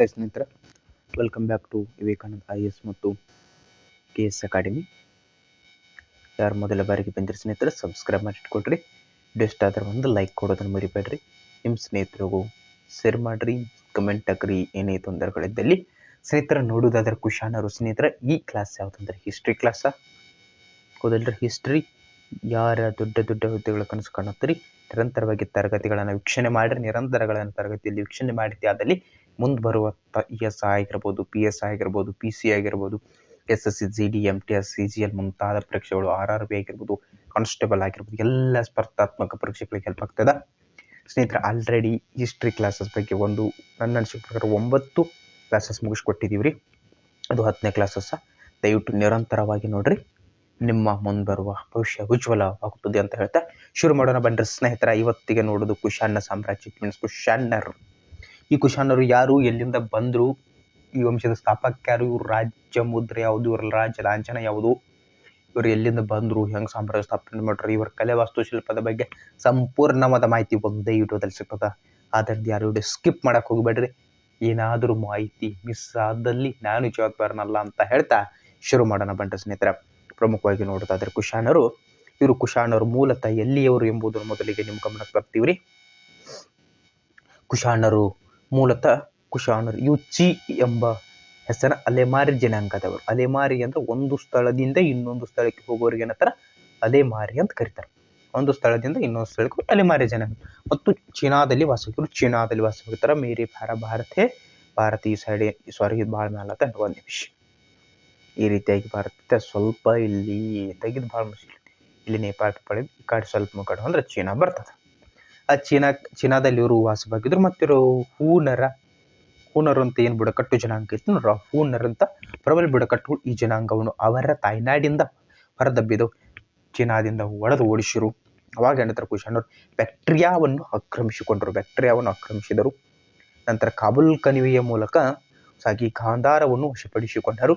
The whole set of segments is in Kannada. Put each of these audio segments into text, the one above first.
ಹೈ ಸ್ನೇಹಿತರೆ. Welcome back to Vivekananda I S ಮತ್ತು ಕೆ ಎಸ್ ಅಕಾಡೆಮಿ ಯಾರು ಮೊದಲ ಬಾರಿಗೆ ಬಂದಿರಿ ಸ್ನೇಹಿತರೆ ಸಬ್ಸ್ಕ್ರೈಬ್ ಮಾಡಿ ಇಟ್ಕೊಳ್ರಿ ಆದರೆ ಒಂದು ಲೈಕ್ ಕೊಡೋದನ್ನು ಮರಿಬೇಡ್ರಿ. ನಿಮ್ಮ ಸ್ನೇಹಿತರಿಗೂ ಶೇರ್ ಮಾಡಿರಿ ಕಮೆಂಟ್ ಹಾಕ್ರಿ, ಏನೇ ತೊಂದರೆಗಳಿದ್ದಲ್ಲಿ. ಸ್ನೇಹಿತರ ನೋಡೋದಾದ್ರೆ ಕುಶಾನರು ಸ್ನೇಹಿತರೆ, ಈ ಕ್ಲಾಸ್ ಯಾವುದಂದ್ರೆ ಹಿಸ್ಟ್ರಿ ಕ್ಲಾಸ ಹೌದಲ್ರಿ ಹಿಸ್ಟ್ರಿ ಯಾರ ದೊಡ್ಡ ದೊಡ್ಡ ಹುದ್ದೆಗಳ ಕನಸು ಕಾಣುತ್ತೀರಿ? ನಿರಂತರವಾಗಿ ತರಗತಿಗಳನ್ನು ವೀಕ್ಷಣೆ ಮಾಡಿರಿ, ನಿರಂತರಗಳನ್ನು ತರಗತಿಯಲ್ಲಿ ವೀಕ್ಷಣೆ ಮಾಡಿದ್ದೆ ಆದಲ್ಲಿ ಮುಂದೆ ಬರುವ ಇ ಎಸ್ ಆಗಿರ್ಬೋದು ಪಿ ಎಸ್ ಆಗಿರ್ಬೋದು ಪಿ ಸಿ ಆಗಿರ್ಬೋದು S S C G D M T S C G L ಮುಂತಾದ ಪರೀಕ್ಷೆಗಳು ಆರ್ ಆರ್ ಬಿ ಆಗಿರ್ಬೋದು ಕಾನ್ಸ್ಟೇಬಲ್ ಆಗಿರ್ಬೋದು, ಎಲ್ಲ ಸ್ಪರ್ಧಾತ್ಮಕ ಪರೀಕ್ಷೆಗಳಿಗೆ ಹೆಲ್ಪ್ ಆಗ್ತದೆ. ಸ್ನೇಹಿತರೆ ಆಲ್ರೆಡಿ ಹಿಸ್ಟ್ರಿ ಕ್ಲಾಸಸ್ ಬಗ್ಗೆ ಒಂದು ನನ್ನ ಅನಿಸಿಕೆ ಪ್ರಕಾರ ಒಂಬತ್ತು ಕ್ಲಾಸಸ್ ಮುಗಿಸ್ಕೊಟ್ಟಿದ್ದೀವಿ ರೀ ಅದು ಹತ್ತನೇ ಕ್ಲಾಸಸ್ ದಯವಿಟ್ಟು ನಿರಂತರವಾಗಿ ನೋಡ್ರಿ. ನಿಮ್ಮ ಮುಂದೆ ಬರುವ ಭವಿಷ್ಯ ಉಜ್ವಲವಾಗುತ್ತದೆ ಅಂತ ಹೇಳ್ತಾ ಶುರು ಮಾಡೋಣ ಬನ್ರಿ. ಸ್ನೇಹಿತರ, ಇವತ್ತಿಗೆ ನೋಡೋದು ಕುಶಾನ್ನ ಸಾಮ್ರಾಜ್ಯ ಮೀನ್ಸ್ ಕುಶಾನರು ಈ ಕುಶಾನರು ಯಾರು? ಎಲ್ಲಿಂದ ಬಂದರು? ಈ ವಂಶದ ಸ್ಥಾಪಕರು ಇವ್ರ ರಾಜ್ಯ ಮುದ್ರೆ ಯಾವುದು? ಇವ್ರ ರಾಜ್ಯ ಲಾಂಛನ ಯಾವುದು? ಇವರು ಎಲ್ಲಿಂದ ಬಂದರು? ಹೆಂಗೆ ಸಾಮ್ರಾಜ್ಯ ಸ್ಥಾಪನೆ ಮಾಡ್ರು? ಇವರ ಕಲೆ ವಾಸ್ತುಶಿಲ್ಪದ ಬಗ್ಗೆ ಸಂಪೂರ್ಣವಾದ ಮಾಹಿತಿ ಒಂದೇ ವಿಡಿಯೋದಲ್ಲಿ ಸಿಗ್ತದ. ಆದ್ದರಿಂದ ಯಾರು ವಿಡಿಯೋ ಸ್ಕಿಪ್ ಮಾಡೋಕೆ ಹೋಗಬೇಡ್ರಿ. ಏನಾದರೂ ಮಾಹಿತಿ ಮಿಸ್ ಆದಲ್ಲಿ ನಾನು ಜವಾಬ್ದಾರನಲ್ಲ ಅಂತ ಹೇಳ್ತಾ ಶುರು ಮಾಡೋಣ ಬಂಟ ಸ್ನೇಹಿತರೆ. ಪ್ರಮುಖವಾಗಿ ನೋಡೋದಾದ್ರೆ ಕುಶಾನರು. ಇವರು ಕುಶಾನರು ಮೂಲತಃ ಎಲ್ಲಿಯವರು ಎಂಬುದರ ಮೊದಲಿಗೆ ನಿಮ್ಮ ಗಮನಕ್ಕೆ ಬರ್ತೀವಿ ರೀ ಕುಶಾನರು ಮೂಲತಃ ಕುಶಾಣರು ಇವು ಚಿ ಎಂಬ ಹೆಸರ ಅಲೆಮಾರಿ ಜನಾಂಗದವರು. ಅಲೆಮಾರಿ ಅಂದ್ರೆ ಒಂದು ಸ್ಥಳದಿಂದ ಇನ್ನೊಂದು ಸ್ಥಳಕ್ಕೆ ಹೋಗೋರಿಗೆ ಏನಂತಾರ? ಅಲೆಮಾರಿ ಅಂತ ಕರೀತಾರೆ. ಒಂದು ಸ್ಥಳದಿಂದ ಇನ್ನೊಂದು ಸ್ಥಳಕ್ಕೆ ಅಲೆಮಾರಿ ಜನಾಂಗ. ಮತ್ತು ಚೀನಾದಲ್ಲಿ ವಾಸವಿದ್ರು ಚೀನಾದಲ್ಲಿ ವಾಸವಾಗಿರ್ತಾರೆ ಮೇರಿ ಭಾರ ಭಾರತೆ ಭಾರತ ಈ ಸೈಡ್ ಸಾರಿ ಇದು ಭಾಳ ಮ್ಯಾಲತ್ತ ಒಂದು ನಿಮಿಷ. ಈ ರೀತಿಯಾಗಿ ಭಾರತ ಸ್ವಲ್ಪ ಇಲ್ಲಿ ತೆಗೆದು ಭಾಳ ಮುಸ್ಲಿಂ ಇಲ್ಲಿ ನೇಪಾಳ ಈ ಕಡೆ ಸ್ವಲ್ಪ ಮುಖ ಅಂದ್ರೆ ಚೀನಾ ಬರ್ತದೆ. ಚೀನಾ, ಚೀನಾದಲ್ಲಿ ಇವರು ವಾಸವಾಗಿದ್ರು ಮತ್ತು ಇವರು ಹೂನರ ಹೂನರು ಅಂತ ಏನು ಬುಡಕಟ್ಟು ಜನಾಂಗ ಇತ್ತು ನೋಡ್ರ ಹೂನರ್ ಅಂತ ಪ್ರಬಲ ಬುಡಕಟ್ಟು ಈ ಜನಾಂಗವನ್ನು ಅವರ ತಾಯ್ನಾಡಿಂದ ಹೊರದಬ್ಬಿದು, ಚೀನಾದಿಂದ ಒಡೆದು ಓಡಿಸಿರು. ಅವಾಗ ಏನಂತಾರೆ ಕುಶಾಣರು ಬ್ಯಾಕ್ಟ್ರಿಯಾವನ್ನು ಆಕ್ರಮಿಸಿಕೊಂಡರು, ಬ್ಯಾಕ್ಟ್ರಿಯಾವನ್ನು ಆಕ್ರಮಿಸಿದರು. ನಂತರ ಕಾಬುಲ್ ಕಣಿವೆಯ ಮೂಲಕ ಸಾಗಿ ಗಾಂಧಾರವನ್ನು ವಶಪಡಿಸಿಕೊಂಡರು.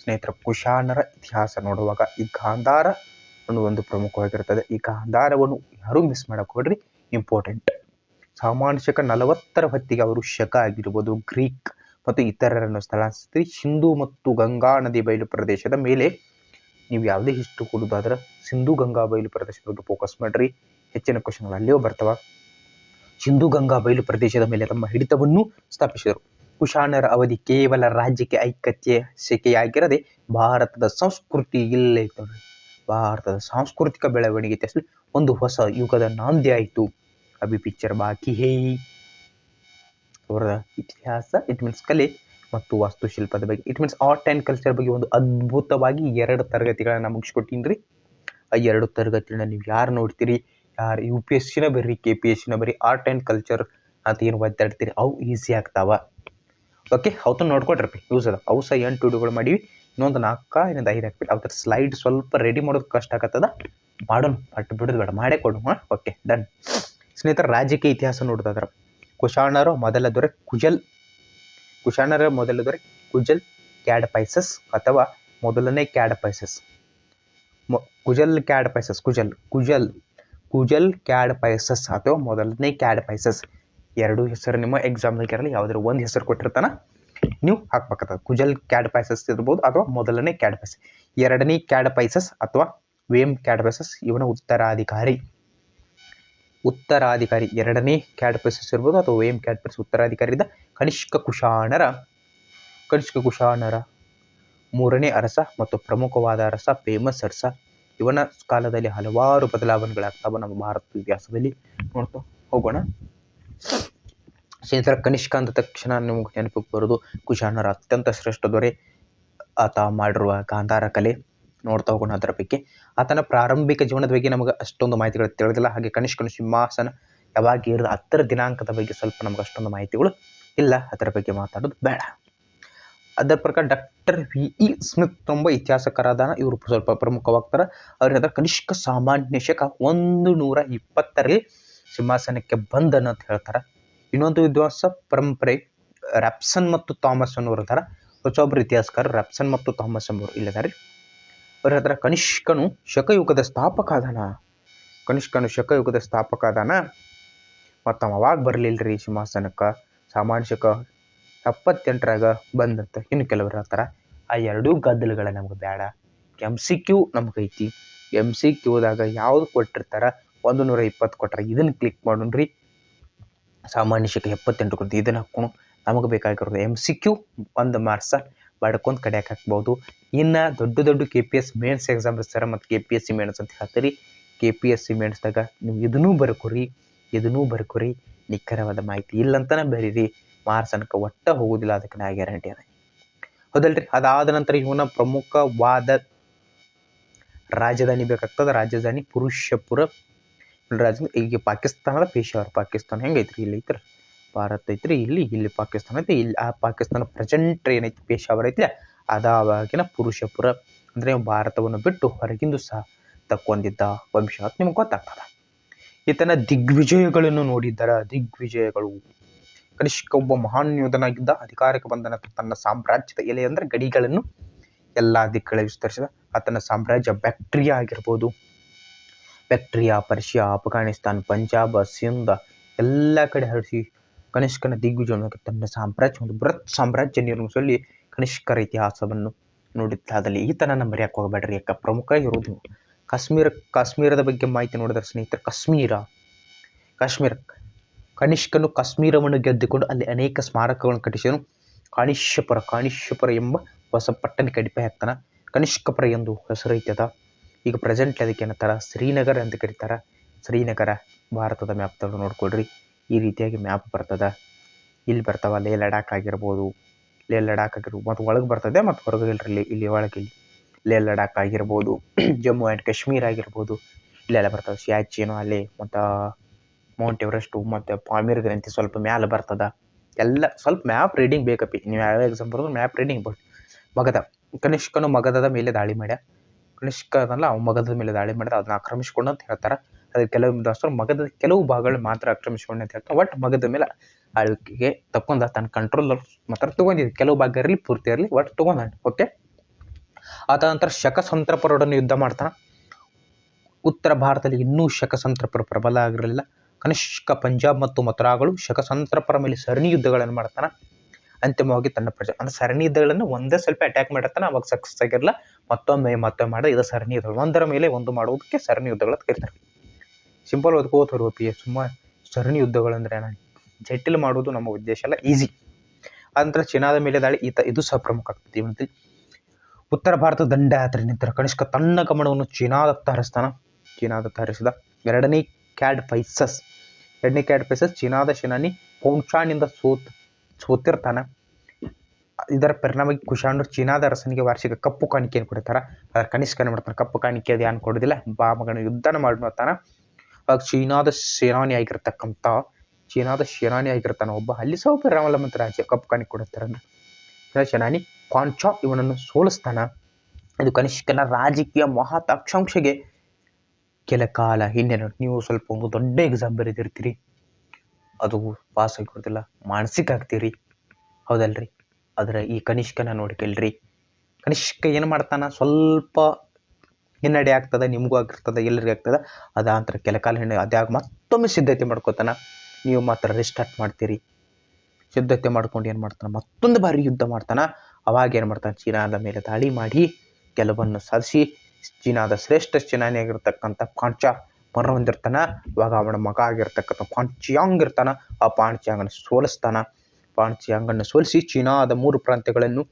ಸ್ನೇಹಿತರ, ಕುಶಾನರ ಇತಿಹಾಸ ನೋಡುವಾಗ ಈ ಗಾಂಧಾರ ಅನ್ನೋ ಒಂದು ಪ್ರಮುಖವಾಗಿರುತ್ತದೆ ಈ ಗಾಂಧಾರವನ್ನು ಯಾರೂ ಮಿಸ್ ಮಾಡಕ್ಕೆ ಹೋಗ್ರಿ. ಇಂಪಾರ್ಟೆಂಟ್ ಸಾಮಾನ್ಯ ಶಕ ನಲವತ್ತರ ಹೊತ್ತಿಗೆ ಅವರು ಶಕ ಆಗಿರ್ಬೋದು, ಗ್ರೀಕ್ ಮತ್ತು ಇತರರನ್ನು ಸ್ಥಳಾಂತರಿಸಿ ಸಿಂಧು ಮತ್ತು ಗಂಗಾ ನದಿ ಬಯಲು ಪ್ರದೇಶದ ಮೇಲೆ. ನೀವು ಯಾವುದೇ ಹಿಸ್ಟ್ರಿ ಕೊಡೋದಾದ್ರೆ ಸಿಂಧು ಗಂಗಾ ಬಯಲು ಪ್ರದೇಶದ ಬಗ್ಗೆ ಫೋಕಸ್ ಮಾಡಿರಿ. ಹೆಚ್ಚಿನ ಕ್ವಶನ್ಗಳು ಅಲ್ಲಿಯೂ ಬರ್ತವೆ. ಸಿಂಧು ಗಂಗಾ ಬಯಲು ಪ್ರದೇಶದ ಮೇಲೆ ತಮ್ಮ ಹಿಡಿತವನ್ನು ಸ್ಥಾಪಿಸಿದರು. ಕುಶಾಣರ ಅವಧಿ ಕೇವಲ ರಾಜ್ಯಕ್ಕೆ ಐಕ್ಯತೆ ಸೆಕೆಯಾಗಿರದೆ ಭಾರತದ ಸಂಸ್ಕೃತಿ ಇಲ್ಲೇ ಭಾರತದ ಸಾಂಸ್ಕೃತಿಕ ಬೆಳವಣಿಗೆ ಒಂದು ಹೊಸ ಯುಗದ ನಾಂದಿ ಆಯಿತು. ಅಭಿ ಪಿಕ್ಚರ್ ಬಾಕಿ ಹೇ. ಅವರ ಇತಿಹಾಸ ಇಟ್ ಮೀನ್ಸ್ ಕಲೆ ಮತ್ತು ವಾಸ್ತುಶಿಲ್ಪದ ಬಗ್ಗೆ. It means art and culture ಬಗ್ಗೆ ಒಂದು ಅದ್ಭುತವಾಗಿ ಎರಡು ತರಗತಿಗಳನ್ನು ರೀ ಆ ಎರಡು ತರಗತಿಗಳನ್ನ ನೀವು ಯಾರು ನೋಡ್ತೀರಿ? ಯಾರು ಯು ಪಿ ಎಸ್ ಸಿನ ಬರ್ರಿ ಕೆ ಪಿ ಎಸ್ ಸಿನ ಬರ್ರಿ ಆರ್ಟ್ ಆ್ಯಂಡ್ ಕಲ್ಚರ್ ಅಂತ ಏನು ಒದ್ದಾಡ್ತೀರಿ? ಅವು ಈಸಿ ಆಗ್ತಾವ. ಓಕೆ ಅವತ್ತು ನೋಡ್ಕೊಡ್ರಪ್ಪಿ ಯೂಸ್ ಅದ. ಅವು ಸಹ ಎಂಟು ವಿಡಿಯೋಗಳು ಮಾಡೀವಿ. ಇನ್ನೊಂದು ನಾಲ್ಕು ಇನ್ನೊಂದು ಐದು ಹಾಕ್ಬಿಟ್ಟು ಅವ್ರ ಸ್ಲೈಡ್ ಸ್ವಲ್ಪ ರೆಡಿ ಮಾಡೋದು ಕಷ್ಟ ಆಗತ್ತದ. ಮಾಡೋಣ ಬಟ್ ಬಿಡೋದು ಬೇಡ, ಮಾಡೇ ಕೊಡು ಓಕೆ ಡನ್ ಸ್ನೇಹಿತರ, ರಾಜಕೀಯ ಇತಿಹಾಸ ನೋಡೋದಾದ್ರೆ ಕುಶಾಣರ ಮೊದಲ ದೊರೆ ಕುಜಲ್ ಕುಶಾಣರ ಮೊದಲ ದೊರೆ ಕುಜಲ್ ಕ್ಯಾಡ್ ಪೈಸಸ್ ಅಥವಾ ಮೊದಲನೇ Kadphises. Kujula Kadphises, Kujula Kujula Kujula Kadphises ಅಥವಾ ಮೊದಲನೇ ಕ್ಯಾಡ್ ಪೈಸಸ್. ಎರಡು ಹೆಸರು ನಿಮ್ಮ ಎಕ್ಸಾಮ್ನಾಗ ಇರಲಿ, ಯಾವುದಾದ್ರು ಒಂದು ಹೆಸರು ಕೊಟ್ಟಿರ್ತಾನ, ನೀವು ಹಾಕ್ಬೇಕಾಗ್ತದೆ. ಕುಜಲ್ ಕ್ಯಾಡ್ ಪೈಸಸ್ ಇರ್ಬೋದು ಅಥವಾ ಮೊದಲನೇ ಕ್ಯಾಡ್ ಪೈಸಸ್. ಎರಡನೇ ಕ್ಯಾಡ್ ಪೈಸಸ್ ಅಥವಾ ವೇಮ್ ಕ್ಯಾಡ್ ಪೈಸಸ್ ಇವನ ಉತ್ತರಾಧಿಕಾರಿ. ಉತ್ತರಾಧಿಕಾರಿ ಎರಡನೇ ಕ್ಯಾಡ್ ಪೈಸಸ್ ಇರ್ಬೋದು, ಅಥವಾ ವೇಮ್ ಕ್ಯಾಡ್ ಉತ್ತರಾಧಿಕಾರಿದ ಕನಿಷ್ಕ ಕುಶಾಣರ. ಕನಿಷ್ಕ ಕುಶಾಣರ. ಮೂರನೇ ಅರಸ ಮತ್ತು ಪ್ರಮುಖವಾದ ಅರಸ ಫೇಮಸ್ ಅರಸ. ಇವನ ಕಾಲದಲ್ಲಿ ಹಲವಾರು ಬದಲಾವಣೆಗಳಾಗ್ತಾವ ನಮ್ಮ ಭಾರತ ಇತಿಹಾಸದಲ್ಲಿ. ನೋಡ್ತಾ ಹೋಗೋಣ. ಸ್ನೇಹಿತರ ಕನಿಷ್ಕ ಅಂದ ತಕ್ಷಣ ನಿಮ್ಗೆ ನೆನಪಿಗೆ ಬರೋದು ಕುಶಾಣರ ಅತ್ಯಂತ ಶ್ರೇಷ್ಠ ದೊರೆ ಆತ ಮಾಡಿರುವ ಗಾಂಧಾರ ಕಲೆ. ನೋಡ್ತಾ ಹೋಗೋಣ ಅದರ ಬಗ್ಗೆ. ಆತನ ಪ್ರಾರಂಭಿಕ ಜೀವನದ ಬಗ್ಗೆ ನಮಗೆ ಅಷ್ಟೊಂದು ಮಾಹಿತಿಗಳು ತಿಳಿದಿಲ್ಲ. ಹಾಗೆ ಕನಿಷ್ಕನ ಸಿಂಹಾಸನ ಯಾವಾಗ ಇರೋದು ಹತ್ತರ ದಿನಾಂಕದ ಬಗ್ಗೆ ಸ್ವಲ್ಪ ನಮ್ಗೆ ಅಷ್ಟೊಂದು ಮಾಹಿತಿಗಳು ಇಲ್ಲ. ಅದರ ಬಗ್ಗೆ ಮಾತಾಡೋದು ಬೇಡ. ಅದರ ಪ್ರಕಾರ ಡಾಕ್ಟರ್ ವಿ. ಇ. ಸ್ಮಿತ್ ತುಂಬ ಇತಿಹಾಸಕರಾದ ಇವರು ಸ್ವಲ್ಪ ಪ್ರಮುಖವಾಗ್ತಾರೆ. ಅವ್ರ ಕನಿಷ್ಕ ಸಾಮಾನ್ಯ ಶಕ ಒಂದು ನೂರ ಇಪ್ಪತ್ತರಲ್ಲಿ ಸಿಂಹಾಸನಕ್ಕೆ ಬಂದನ ಅಂತ ಹೇಳ್ತಾರೆ. ಇನ್ನೊಂದು ವಿದ್ವಾಂಸ ಪರಂಪರೆ ರ್ಯಾಪ್ಸನ್ ಮತ್ತು ಥಾಮಸ್ ಅನ್ನೋರು ಇರ್ತಾರೆ ಹೊಸೊಬ್ಬರು ಇತಿಹಾಸಕಾರ ರ್ಯಾಪ್ಸನ್ ಮತ್ತು ಥಾಮಸ್ ಅನ್ನೋರು ಇಲ್ಲಿದ್ದಾರೆ. ಅವ್ರ ಹತ್ರ ಕನಿಷ್ಕನು ಶಕಯುಗದ ಸ್ಥಾಪಕ ಅದಾನ ಕನಿಷ್ಕನು ಶಕಯುಗದ ಸ್ಥಾಪಕ ಅದಾನ ಮತ್ತು ಅವ ಅವಾಗ ಬರಲಿಲ್ಲ ರೀ ಸಿಂಹಾಸನಕ್ಕೆ. ಸಾಮಾನ್ಯ ಶಕ ಎಪ್ಪತ್ತೆಂಟರಾಗ ಬಂದಂತ ಇನ್ನು ಕೆಲವರು ಹೇಳ್ತಾರೆ, ಆ ಎರಡೂ ಗದ್ದಲುಗಳ ನಮ್ಗೆ ಬೇಡ ಎಂ ಸಿ ಕ್ಯೂ ನಮ್ಗೆ ಐತಿ. ಎಂ ಸಿ ಕ್ಯೂದಾಗ ಯಾವುದು ಕೊಟ್ಟಿರ್ತಾರೆ, ಒಂದು ನೂರ ಇಪ್ಪತ್ತು ಕೊಟ್ಟರೆ ಇದನ್ನು ಕ್ಲಿಕ್ ಮಾಡೋಣ್ರಿ. ಸಾಮಾನ್ಯ ಶಕ ಎಪ್ಪತ್ತೆಂಟು ಕೊಡ್ತೀವಿ ಇದನ್ನು ಹಾಕ್ಕೊಂಡು ನಮಗೆ ಬೇಕಾಗಿರೋದು ಎಂ ಸಿ ಕ್ಯೂ ಒಂದು ಮಾರ್ಕ್ಸ ಬಡ್ಕೊಂಡು ಕಡೆಯಕ್ಕೆ ಹಾಕ್ಬೋದು. ಇನ್ನು ದೊಡ್ಡ ದೊಡ್ಡ K P S mains exam ಇರ್ತಾರೆ ಮತ್ತು K P S C mains ಅಂತ ಹೇಳ್ತೀರಿ. ಕೆ ಪಿ ಎಸ್ ಸಿ ಮೇನ್ಸ್ದಾಗ ನೀವು ಇದನ್ನೂ ಬರ್ಕೊರಿ ಇದನ್ನೂ ಬರ್ಕೊರಿ, ನಿಖರವಾದ ಮಾಹಿತಿ ಇಲ್ಲಂತನೇ ಬರೀರಿ. ಮಾರ್ಕ್ಸ್ ಅನ್ಕ ಒಟ್ಟ ಹೋಗೋದಿಲ್ಲ, ಅದಕ್ಕೆ ನಾ ಗ್ಯಾರಂಟಿ ಅದ. ಹೌದಲ್ರಿ? ಅದಾದ ನಂತರ ಇವನ ಪ್ರಮುಖವಾದ ರಾಜಧಾನಿ ಬೇಕಾಗ್ತದೆ. ರಾಜಧಾನಿ ಪುರುಷಪುರ. ರಾಜಧಾನಿ ಈಗ ಪಾಕಿಸ್ತಾನದ ಪೇಶಾವರ್. ಪಾಕಿಸ್ತಾನ ಹೆಂಗೈತ್ರಿ ಇಲ್ಲಿ ಐತ್ರಿ. ಭಾರತ ಐತ್ರಿ, ಇಲ್ಲಿ ಇಲ್ಲಿ ಪಾಕಿಸ್ತಾನ ಐತಿ ಇಲ್ಲಿ ಆ ಪಾಕಿಸ್ತಾನ ಪ್ರೆಸೆಂಟ್ ಏನೈತಿ? ಪೇಶಾವರ್ ಐತಿ ಅದಾವಾಗಿನ ಪುರುಷಪುರ ಅಂದರೆ ಭಾರತವನ್ನು ಬಿಟ್ಟು ಹೊರಗಿಂದು ಸಹ ತಕ್ಕೊಂಡಿದ್ದ ವಂಶ ನಿಮ್ಗೆ ಗೊತ್ತಾಗ್ತದೆ. ಈತನ ದಿಗ್ವಿಜಯಗಳನ್ನು ನೋಡಿದ್ದರ ದಿಗ್ವಿಜಯಗಳು ಕನಿಷ್ಕ ಒಬ್ಬ ಮಹಾನ್ ಯೋಧನಾಗಿದ್ದ ಅಧಿಕಾರಕ್ಕೆ ಬಂದ ತನ್ನ ಸಾಮ್ರಾಜ್ಯದ ಎಲೆ ಅಂದರೆ ಗಡಿಗಳನ್ನು ಎಲ್ಲ ದಿಕ್ಕಗಳ ವಿಸ್ತರಿಸಿದ. ಆತನ ಸಾಮ್ರಾಜ್ಯ ಬ್ಯಾಕ್ಟ್ರಿಯಾ ಆಗಿರ್ಬೋದು. ಬ್ಯಾಕ್ಟ್ರಿಯಾ, ಪರ್ಷಿಯಾ ಅಫ್ಘಾನಿಸ್ತಾನ್ ಪಂಜಾಬ್, ಸಿಂಧ ಎಲ್ಲ ಕಡೆ ಹರಡಿಸಿ ಕನಿಷ್ಕನ ದಿಗ್ವಿಜಯ ತನ್ನ ಸಾಮ್ರಾಜ್ಯ ಒಂದು ಬೃಹತ್ ಸಾಮ್ರಾಜ್ಯ ನಿರ್ಮಿಸುವಲ್ಲಿ ಕನಿಷ್ಕರ ಇತಿಹಾಸವನ್ನು ನೋಡಿದ್ದಾದಲ್ಲಿ ಈತನನ್ನು ಮರೆಯಕ್ಕೆ ಹೋಗಬೇಡ್ರಿ ಯಾಕೆ ಪ್ರಮುಖ ಇರೋದು ಕಾಶ್ಮೀರ, ಕಾಶ್ಮೀರದ ಬಗ್ಗೆ ಮಾಹಿತಿ ನೋಡಿದ್ರೆ ಸ್ನೇಹಿತರು, ಕಾಶ್ಮೀರ ಕಾಶ್ಮೀರ. ಕನಿಷ್ಕನು ಕಾಶ್ಮೀರವನ್ನು ಗೆದ್ದುಕೊಂಡು ಅಲ್ಲಿ ಅನೇಕ ಸ್ಮಾರಕಗಳನ್ನು ಕಟ್ಟಿಸಿದನು. ಕಾಣಿಶ್ಯಪುರ ಕಾಣಿಶ್ಯಪುರ ಎಂಬ ಹೊಸ ಪಟ್ಟಣ ಕಡಿಪೆ ಹಾಕ್ತಾನೆ ಕನಿಷ್ಕಪುರ ಎಂದು ಹೆಸರೈತದ ಈಗ ಪ್ರೆಸೆಂಟ್ ಅದಕ್ಕೆ ಏನಂತಾರ? ಶ್ರೀನಗರ ಅಂತ ಕರೀತಾರ. ಶ್ರೀನಗರ ಭಾರತದ ಮ್ಯಾಪ್ ನೋಡ್ಕೊಳ್ರಿ. ಈ ರೀತಿಯಾಗಿ ಮ್ಯಾಪ್ ಬರ್ತದ. ಇಲ್ಲಿ ಬರ್ತಾವ ಲೇ ಲಡಾಖ್ ಆಗಿರ್ಬೋದು ಲೇ ಲಡಾಖ್ ಆಗಿರ್ಬೋದು ಮತ್ತು ಒಳಗೆ ಬರ್ತದೆ, ಮತ್ತು ಹೊರಗೆ ಇಲ್ರಿ, ಇಲ್ಲಿ ಒಳಗೆ ಇಲ್ಲಿ. ಲೇ ಲಡಾಖ್ ಆಗಿರ್ಬೋದು ಜಮ್ಮು ಆ್ಯಂಡ್ ಕಾಶ್ಮೀರ ಆಗಿರ್ಬೋದು. ಇಲ್ಲೆಲ್ಲ ಬರ್ತದೆ. ಸಿಯಾಚಿನು ಅಲ್ಲಿ, ಮತ್ತು ಮೌಂಟ್ ಎವರೆಸ್ಟು ಮತ್ತು ಪಾಮೀರ್ ಗ್ರಂಥಿ ಸ್ವಲ್ಪ ಮ್ಯಾಲೆ ಬರ್ತದ. ಎಲ್ಲ ಸ್ವಲ್ಪ ಮ್ಯಾಪ್ ರೀಡಿಂಗ್ ಬೇಕಪ್ಪಿ. ನೀವು ಯಾವ exam map reading but Magadha. ಕನಿಷ್ಕನು ಮಗದದ ಮೇಲೆ ದಾಳಿ ಮಾಡ್ಯ. ಕನಿಷ್ಕ ಅದಲ್ಲ ಅವ ಮಗಧದ ಮೇಲೆ ದಾಳಿ ಮಾಡಿದ. ಅದನ್ನ ಆಕ್ರಮಿಸ್ಕೊಂಡು ಅಂತ ಹೇಳ್ತಾರೆ. ಅದಕ್ಕೆ ಕೆಲವು ದಾಸರು ಮಗದ ಕೆಲವು ಭಾಗಗಳು ಮಾತ್ರ ಆಕ್ರಮಿಸ್ಕೊಂಡು ಅಂತ ಹೇಳ್ತಾರೆ. ಒಟ್ಟು ಮಗದ ಮೇಲೆ ಆಳ್ವಿಕೆಗೆ ತಕ್ಕೊಂಡ ತನ್ನ ಕಂಟ್ರೋಲ್ ಮಾತ್ರ ತೊಗೊಂಡಿದ್ದು. ಕೆಲವು ಭಾಗ ಇರಲಿ, ಪೂರ್ತಿ ಇರಲಿ, ಒಟ್ಟು ತೊಗೊಂಡ ಓಕೆ ಆದ ನಂತರ ಶಕಸಂತ್ರಪರೊಡನೆ ಯುದ್ಧ ಮಾಡ್ತಾನೆ. ಉತ್ತರ ಭಾರತದಲ್ಲಿ ಇನ್ನೂ ಶಕಸಂತ್ರಪರ ಪ್ರಬಲ ಆಗಿರಲಿಲ್ಲ. ಕನಿಷ್ಕ ಪಂಜಾಬ್ ಮತ್ತು ಮಥುರಾಗಳು ಶಕಸಂತ್ರಪರ ಮೇಲೆ ಸರಣಿ ಯುದ್ಧಗಳನ್ನು ಮಾಡ್ತಾನೆ. ಅಂತಿಮವಾಗಿ ತನ್ನ ಪ್ರಜೆ, ಅಂದ್ರೆ ಸರಣಿ ಯುದ್ಧಗಳನ್ನು ಒಂದೇ ಸ್ವಲ್ಪ ಅಟ್ಯಾಕ್ ಮಾಡಿರ್ತಾನೆ, ಅವಾಗ ಸಕ್ಸಸ್ ಆಗಿರಲ್ಲ. ಮತ್ತೊಮ್ಮೆ ಮತ್ತೊಮ್ಮೆ ಮಾಡಿದ ಇದು ಸರಣಿ ಯುದ್ಧಗಳು ಒಂದರ ಮೇಲೆ ಒಂದು ಮಾಡುವುದಕ್ಕೆ ಸರಣಿ ಯುದ್ಧಗಳು ಕರೀತಾರೆ. ಸಿಂಪಲ್ ಓದ್ಕೋತಾರೆ ಪಿ ಎ ಸುಮ್ಮ ಸರಣಿ ಯುದ್ಧಗಳಂದ್ರೆ ಏನ ಜಟಿಲ ಮಾಡೋದು ನಮ್ಮ ಉದ್ದೇಶ ಅಲ್ಲ ಈಸಿ ನಂತರ ಚೀನಾದ ಮೇಲೆ ದಾಳಿ, ಈತ ಇದು ಸಹ ಪ್ರಮುಖ ಇವನಲ್ಲಿ ಉತ್ತರ ಭಾರತ ದಂಡಯಾತ್ರೆ ನಿಂತರ ಕನಿಷ್ಕ ತನ್ನ ಗಮನವನ್ನು ಚೀನಾದತ್ತ ಹರಿಸ್ತಾನ ಚೀನಾದತ್ತ ಹರಿಸಿದ ಎರಡನೇ ಕ್ಯಾಡ್ ಫೈಸಸ್, ಎರಡನೇ ಕ್ಯಾಡ್ ಫೈಸಸ್ ಚೀನಾದ ಶೆನಾನಿ ಪೌಂಚಾನಿಂದ ಸೋತ್, ಸೋತಿರ್ತಾನೆ. ಇದರ ಪರಿಣಾಮವಾಗಿ ಕುಶಾಣರು ಚೀನಾದ ಅರಸನಿಗೆ ವಾರ್ಷಿಕ ಕಪ್ಪು ಕಾಣಿಕೆಯನ್ನು ಕೊಡ್ತಾರೆ ಅದರ ಏನು ಮಾಡ್ತಾನೆ? ಕಪ್ಪು ಕಾಣಿಕೆ ಅದು ಏನು ಕೊಡೋದಿಲ್ಲ ಬಾ ಮಗನ ಯುದ್ಧನ ಮಾಡಿ ಮಾಡ್ತಾನೆ. ಆಗ ಚೀನಾದ ಸೇನಾನಿ ಆಗಿರ್ತಕ್ಕಂಥ ಚೀನಾದ ಶೆನಾನಿ ಆಗಿರ್ತಾನೆ. ಒಬ್ಬ ಅಲ್ಲಿ ಸಹ ಒಬ್ಬ ಮತ್ತು ರಾಜ್ಯ ಕಪ್ಪು ಕಾಣಿ ಕೊಡುತ್ತಾರೆ ಸೇನಾನಿ ಕ್ವಾಂಚಾ ಇವನನ್ನು ಸೋಲಿಸ್ತಾನ. ಇದು ಕನಿಷ್ಕನ ರಾಜಕೀಯ ಮಹಾತಾಕ್ಷಾಂಶಗೆ ಕೆಲ ಕಾಲ ಹಿಂದೆ ನೋಡಿ. ನೀವು ಸ್ವಲ್ಪ ಒಂದು ದೊಡ್ಡ ಎಕ್ಸಾಮ್ ಬರೆದಿರ್ತೀರಿ. ಅದು ಪಾಸ್ ಆಗಿರೋದಿಲ್ಲ ಮಾನಸಿಕ ಆಗ್ತೀರಿ. ಹೌದಲ್ರಿ? ಆದರೆ ಈ ಕನಿಷ್ಕನ ನೋಡ್ಕೊಳ್ರಿ. ಕನಿಷ್ಕ ಏನು ಮಾಡ್ತಾನೆ? ಸ್ವಲ್ಪ ಹಿನ್ನಡೆ ಆಗ್ತದೆ, ನಿಮಗೂ ಆಗಿರ್ತದೆ, ಎಲ್ಲರಿಗೂ ಆಗ್ತದೆ. ಅದಾಂತರ ಕೆಲ ಕಾಲ ಹಿನ್ನಡೆ ಅದಾಗ ಮತ್ತೊಮ್ಮೆ ಸಿದ್ಧತೆ ಮಾಡ್ಕೋತಾನ. ನೀವು ಮಾತ್ರ ರಿಸ್ಟಾರ್ಟ್ ಮಾಡ್ತೀರಿ. ಸಿದ್ಧತೆ ಮಾಡ್ಕೊಂಡು ಏನು ಮಾಡ್ತಾನೆ? ಮತ್ತೊಂದು ಬಾರಿ ಯುದ್ಧ ಮಾಡ್ತಾನೆ. ಅವಾಗ ಏನು ಮಾಡ್ತಾನೆ? ಚೀನಾದ ಮೇಲೆ ದಾಳಿ ಮಾಡಿ ಗೆಲುವನ್ನು ಸಾಧಿಸಿ ಚೀನಾದ ಶ್ರೇಷ್ಠ ಸೇನಾನಿ ಆಗಿರ್ತಕ್ಕಂಥ ಪಾಂಚ ಮರ ಹೊಂದಿರ್ತಾನ ಇವಾಗ ಅವನ ಮಗ ಆಗಿರ್ತಕ್ಕಂಥ ಪಾಂಚಿಯಾಂಗ್ ಇರ್ತಾನೆ. ಆ ಪಾಂಚಿಯಾಂಗನ್ನು ಸೋಲಿಸ್ತಾನ. ಪಾಂಚಿಯಾಂಗನ್ನು ಸೋಲಿಸಿ ಚೀನಾದ ಮೂರು ಪ್ರಾಂತ್ಯಗಳನ್ನು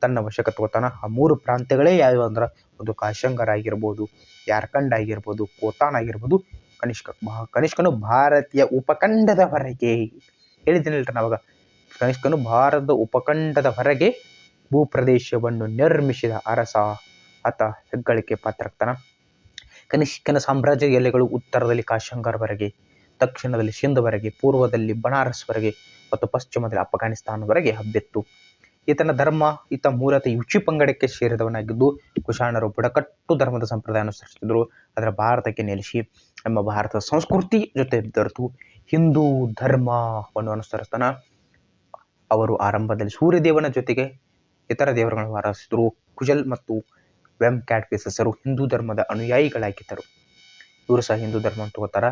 ತನ್ನ ವಶಕ್ಕೆ ತಗೋತಾನ. ಆ ಮೂರು ಪ್ರಾಂತ್ಯಗಳೇ ಯಾವ್ಯಾವ ಅಂದ್ರೆ, ಒಂದು ಕಾಶಂಗರ್ ಆಗಿರ್ಬೋದು, ಯಾರ್ಖಂಡ್ ಆಗಿರ್ಬೋದು ಕೋತಾನ್ ಆಗಿರ್ಬೋದು ಕನಿಷ್ಕ ಕನಿಷ್ಕನು ಭಾರತೀಯ ಉಪಖಂಡದ ಹೊರಗೆ ಹೇಳಿದ್ದೀನಲ್ರಿ ನಾವಾಗ? ಕನಿಷ್ಕನು ಭಾರತದ ಉಪಖಂಡದ ಹೊರಗೆ ಭೂಪ್ರದೇಶವನ್ನು ನಿರ್ಮಿಸಿದ ಅರಸ ಆತ ಹೆಗ್ಗಳಿಕೆ ಪಾತ್ರಕ್ತನ ಕನಿಷ್ಕನ ಸಾಮ್ರಾಜ್ಯ ಎಲೆಗಳು ಉತ್ತರದಲ್ಲಿ ಕಾಶಂಗರ್ವರೆಗೆ, ದಕ್ಷಿಣದಲ್ಲಿ ಸಿಂಧ್ವರೆಗೆ, ಪೂರ್ವದಲ್ಲಿ ಬನಾರಸ್ವರೆಗೆ ಮತ್ತು ಪಶ್ಚಿಮದಲ್ಲಿ ಅಫ್ಘಾನಿಸ್ತಾನವರೆಗೆ ಹಬ್ಬಿತ್ತು. ಈತನ ಧರ್ಮ ಈತ ಮೂಲತಃ ಯುಚಿ ಪಂಗಡಕ್ಕೆ ಸೇರಿದವನಾಗಿದ್ದು ಕುಶಾಣರು ಬುಡಕಟ್ಟು ಧರ್ಮದ ಸಂಪ್ರದಾಯ ಅನುಸರಿಸಿದ್ರು ಅದರ ಭಾರತಕ್ಕೆ ನೆಲೆಸಿ ನಮ್ಮ ಭಾರತದ ಸಂಸ್ಕೃತಿ ಜೊತೆ ಬೆರೆತು ಹಿಂದೂ ಧರ್ಮವನ್ನು ಅನುಸರಿಸ್ತಾನ. ಅವರು ಆರಂಭದಲ್ಲಿ ಸೂರ್ಯದೇವನ ಜೊತೆಗೆ ಇತರ ದೇವರುಗಳನ್ನು ಆರಾಧಿಸಿದರು ಕುಜಲ್ ಮತ್ತು ವೆಮ್ ಪೀಸಸರು ಹಿಂದೂ ಧರ್ಮದ ಅನುಯಾಯಿಗಳಾಗಿದ್ದರು. ಇವರು ಸಹ ಹಿಂದೂ ಧರ್ಮ ತಗೋತಾರ